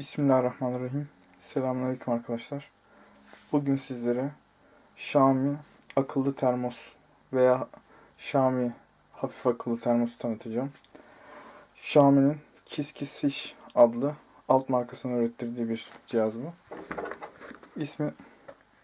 Bismillahirrahmanirrahim. Selamünaleyküm arkadaşlar. Bugün sizlere Xiaomi akıllı termos veya Xiaomi hafif akıllı termos tanıtacağım. Xiaomi'nin Kiss Kiss Fish adlı alt markasının ürettirdiği bir cihaz bu. İsmi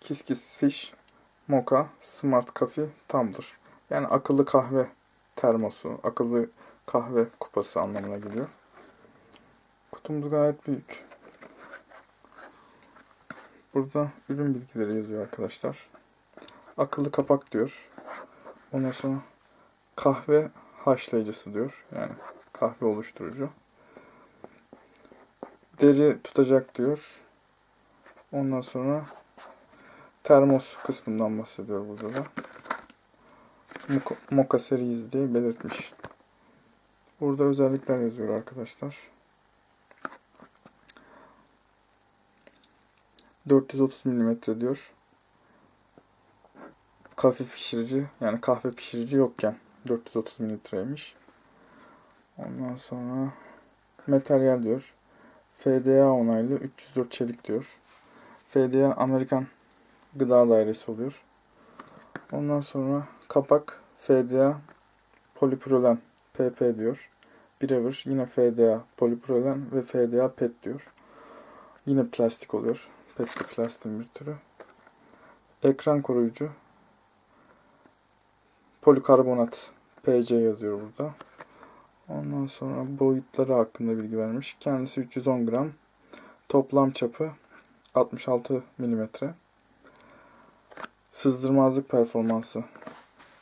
Kiss Kiss Fish Mocha Smart Coffee Tumbler. Yani akıllı kahve termosu, akıllı kahve kupası anlamına geliyor. Kutumuz gayet büyük. Burada ürün bilgileri yazıyor arkadaşlar. Akıllı kapak diyor. Ondan sonra kahve haşlayıcısı diyor. Yani kahve oluşturucu. Deri tutacak diyor. Ondan sonra termos kısmından bahsediyor burada da. Moka, diye belirtmiş. Burada özellikler yazıyor arkadaşlar. 430 mm diyor. Kahve pişirici yani kahve pişirici yokken 430 mililitreymiş. Ondan sonra materyal diyor. FDA onaylı 304 çelik diyor. FDA Amerikan Gıda Dairesi oluyor. Ondan sonra kapak FDA poliprolen PP diyor. Birebir yine FDA poliprolen ve FDA PET diyor. Yine plastik oluyor. Petli plastiğin bir türü. Ekran koruyucu. Polikarbonat PC yazıyor burada. Ondan sonra boyutları hakkında bilgi vermiş. Kendisi 310 gram. Toplam çapı 66 milimetre. Sızdırmazlık performansı.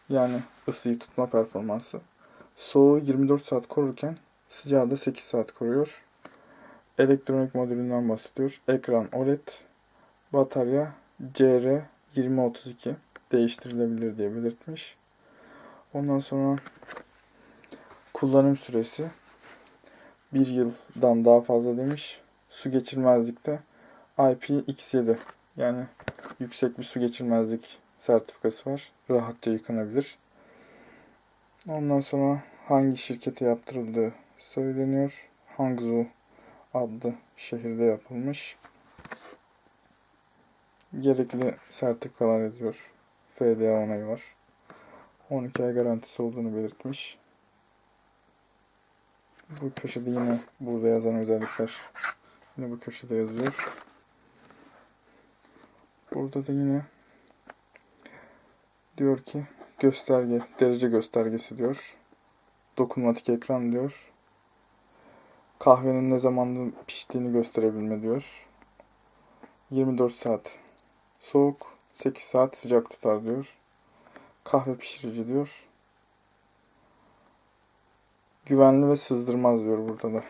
Yani ısıyı tutma performansı. Soğuğu 24 saat korurken sıcağı da 8 saat koruyor. Elektronik modülünden bahsediyor. Ekran OLED, batarya CR2032 değiştirilebilir diye belirtmiş. Ondan sonra kullanım süresi 1 yıldan daha fazla demiş. Su geçirmezlikte IPX7 yani yüksek bir su geçirmezlik sertifikası var. Rahatça yıkanabilir. Ondan sonra hangi şirkete yaptırıldığı söyleniyor. Hangzhou adlı şehirde yapılmış. Gerekli sertifikalar yazıyor. FDA onayı var. 12 ay garantisi olduğunu belirtmiş. Bu köşede yine burada yazan özellikler yine bu köşede yazıyor. Burada da yine diyor ki gösterge, derece göstergesi diyor. Dokunmatik ekran diyor kahvenin ne zaman piştiğini gösterebilme diyor. 24 saat soğuk, 8 saat sıcak tutar diyor. Kahve pişirici diyor. Güvenli ve sızdırmaz diyor burada da.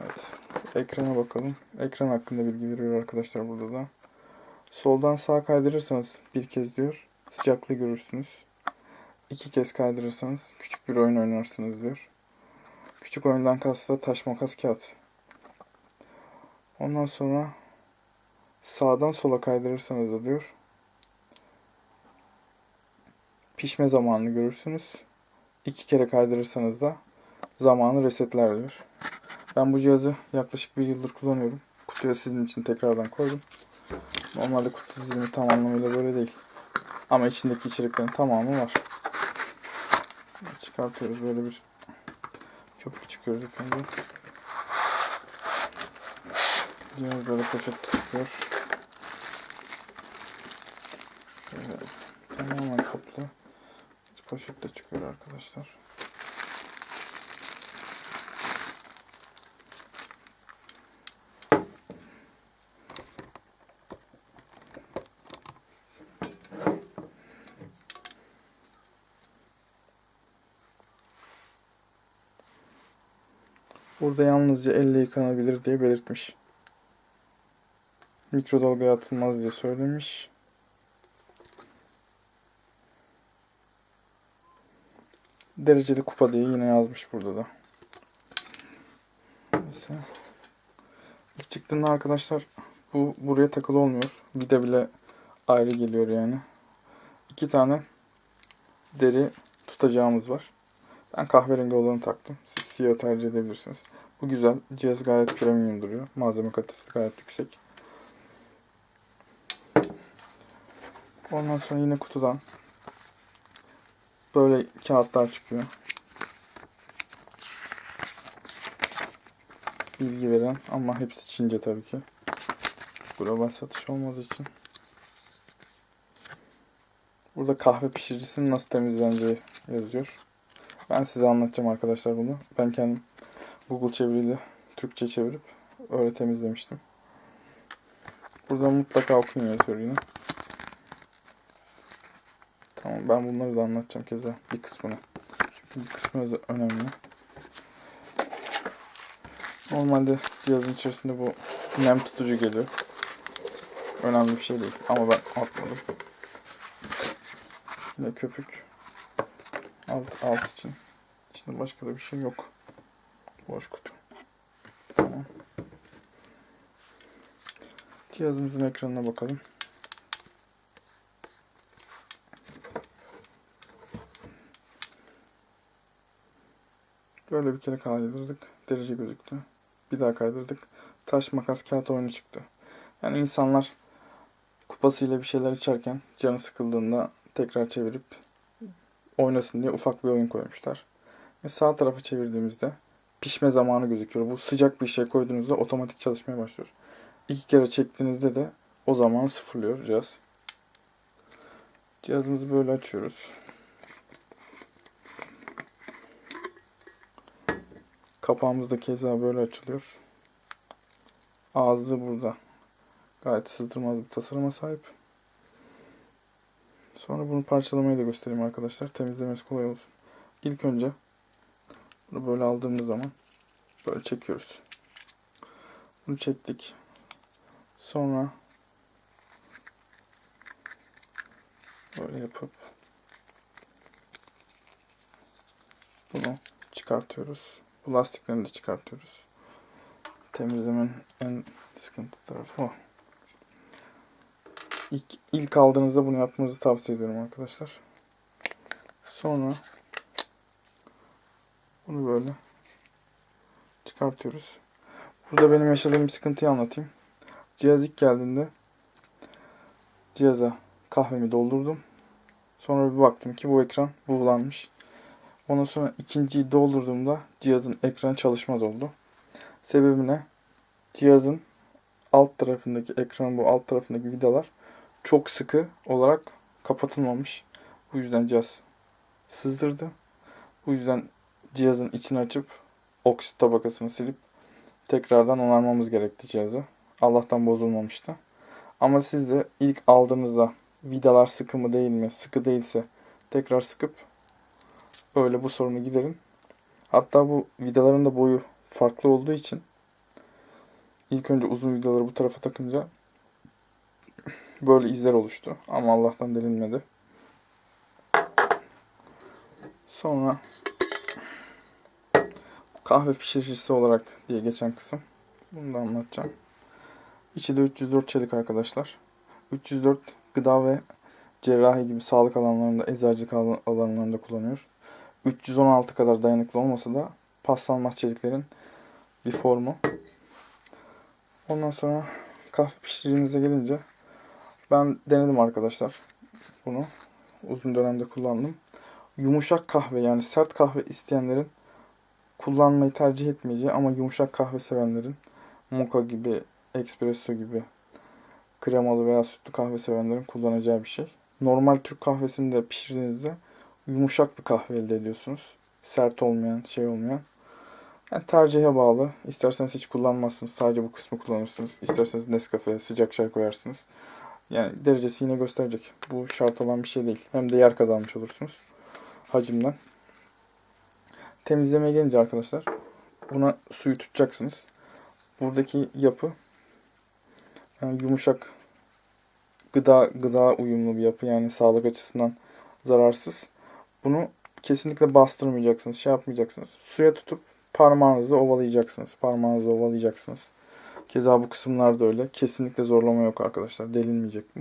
Evet. Ekrana bakalım. Ekran hakkında bilgi veriyor arkadaşlar burada da. Soldan sağa kaydırırsanız bir kez diyor sıcaklığı görürsünüz. İki kez kaydırırsanız küçük bir oyun oynarsınız diyor. Küçük oyundan kastı taş makas kağıt. Ondan sonra sağdan sola kaydırırsanız da diyor. Pişme zamanını görürsünüz. İki kere kaydırırsanız da zamanı resetler diyor. Ben bu cihazı yaklaşık bir yıldır kullanıyorum. Kutuya sizin için tekrardan koydum. Normalde kutu dizilimi tam anlamıyla böyle değil. Ama içindeki içeriklerin tamamı var. Çıkartıyoruz böyle bir çok küçük gördük önce. Cihaz böyle poşet tutuyor. Şöyle tamamen kaplı. Poşette çıkıyor arkadaşlar. Burada yalnızca elle yıkanabilir diye belirtmiş. Mikrodalgaya atılmaz diye söylemiş. Dereceli kupa diye yine yazmış burada da. Neyse. İlk çıktığında arkadaşlar bu buraya takılı olmuyor. Vida bile ayrı geliyor yani. İki tane deri tutacağımız var. Ben kahverengi olanı taktım. Siz siyah tercih edebilirsiniz. Bu güzel. Cihaz gayet premium duruyor. Malzeme kalitesi gayet yüksek. Ondan sonra yine kutudan böyle kağıtlar çıkıyor. Bilgi veren ama hepsi Çince tabii ki. Global satış olmadığı için. Burada kahve pişiricisinin nasıl temizleneceği yazıyor. Ben size anlatacağım arkadaşlar bunu. Ben kendim Google çeviriyle Türkçe çevirip öyle temizlemiştim. Burada mutlaka okuyun yazıyor yine. Tamam ben bunları da anlatacağım keza bir kısmını. Çünkü bir kısmı da önemli. Normalde cihazın içerisinde bu nem tutucu geliyor. Önemli bir şey değil ama ben atmadım. Yine köpük. Alt, alt için. İçinde başka da bir şey yok. Boş kutu. Tamam. Cihazımızın ekranına bakalım. Böyle bir kere kaydırdık. Derece gözüktü. Bir daha kaydırdık. Taş makas kağıt oyunu çıktı. Yani insanlar kupasıyla bir şeyler içerken canı sıkıldığında tekrar çevirip oynasın diye ufak bir oyun koymuşlar. Ve sağ tarafa çevirdiğimizde pişme zamanı gözüküyor. Bu sıcak bir şey koyduğunuzda otomatik çalışmaya başlıyor. İki kere çektiğinizde de o zamanı sıfırlıyor cihaz. Cihazımızı böyle açıyoruz. Kapağımız da keza böyle açılıyor. Ağzı burada. Gayet sızdırmaz bir tasarıma sahip. Sonra bunu parçalamayı da göstereyim arkadaşlar. Temizlemesi kolay olsun. İlk önce bunu böyle aldığımız zaman böyle çekiyoruz. Bunu çektik. Sonra böyle yapıp bunu çıkartıyoruz. Bu lastiklerini de çıkartıyoruz. Temizlemenin en sıkıntı tarafı o. İlk, ilk aldığınızda bunu yapmanızı tavsiye ediyorum arkadaşlar. Sonra bunu böyle çıkartıyoruz. Burada benim yaşadığım bir sıkıntıyı anlatayım. Cihaz ilk geldiğinde cihaza kahvemi doldurdum. Sonra bir baktım ki bu ekran buğulanmış. Ondan sonra ikinciyi doldurduğumda cihazın ekranı çalışmaz oldu. Sebebi ne? Cihazın alt tarafındaki ekran bu alt tarafındaki vidalar çok sıkı olarak kapatılmamış. Bu yüzden cihaz sızdırdı. Bu yüzden cihazın içini açıp oksit tabakasını silip tekrardan onarmamız gerekti cihazı. Allah'tan bozulmamıştı. Ama siz de ilk aldığınızda vidalar sıkı mı değil mi? Sıkı değilse tekrar sıkıp öyle bu sorunu giderin. Hatta bu vidaların da boyu farklı olduğu için ilk önce uzun vidaları bu tarafa takınca böyle izler oluştu. Ama Allah'tan delinmedi. Sonra kahve pişiricisi olarak diye geçen kısım. Bunu da anlatacağım. İçi de 304 çelik arkadaşlar. 304 gıda ve cerrahi gibi sağlık alanlarında, eczacılık alanlarında kullanıyor. 316 kadar dayanıklı olmasa da paslanmaz çeliklerin bir formu. Ondan sonra kahve pişiricimize gelince ben denedim arkadaşlar bunu. Uzun dönemde kullandım. Yumuşak kahve yani sert kahve isteyenlerin kullanmayı tercih etmeyeceği ama yumuşak kahve sevenlerin moka gibi, espresso gibi kremalı veya sütlü kahve sevenlerin kullanacağı bir şey. Normal Türk kahvesini de pişirdiğinizde yumuşak bir kahve elde ediyorsunuz. Sert olmayan, şey olmayan. Yani tercihe bağlı. İsterseniz hiç kullanmazsınız. Sadece bu kısmı kullanırsınız. İsterseniz Nescafe, sıcak çay koyarsınız. Yani derecesi yine gösterecek. Bu şart olan bir şey değil. Hem de yer kazanmış olursunuz. Hacimden. Temizlemeye gelince arkadaşlar buna suyu tutacaksınız. Buradaki yapı yani yumuşak gıda gıda uyumlu bir yapı yani sağlık açısından zararsız. Bunu kesinlikle bastırmayacaksınız, şey yapmayacaksınız. Suya tutup parmağınızla ovalayacaksınız. Parmağınızla ovalayacaksınız. Keza bu kısımlarda öyle. Kesinlikle zorlama yok arkadaşlar. Delinmeyecek bu.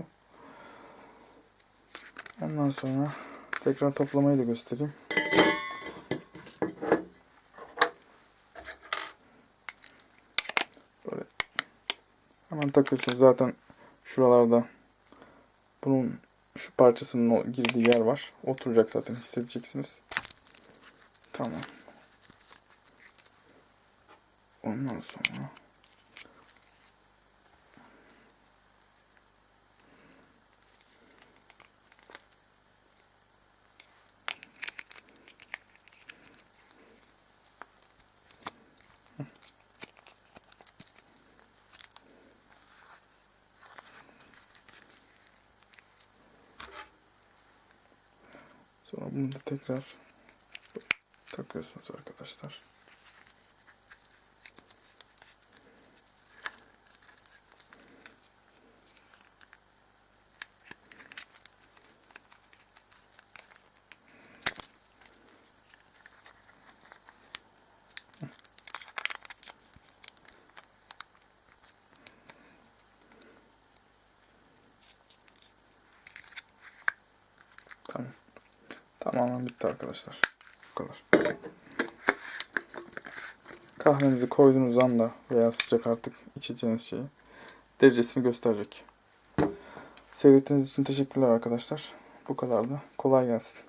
Ondan sonra tekrar toplamayı da göstereyim. Böyle hemen takıyorsunuz. Zaten şuralarda bunun şu parçasının girdiği yer var. Oturacak zaten hissedeceksiniz. Tamam. Ondan sonra bunu da tekrar takıyorsunuz arkadaşlar. Tamam. Tamamen bitti arkadaşlar. Bu kadar. Kahvenizi koyduğunuz anda veya sıcak artık içeceğiniz şeyi derecesini gösterecek. Seyrettiğiniz için teşekkürler arkadaşlar. Bu kadar da. Kolay gelsin.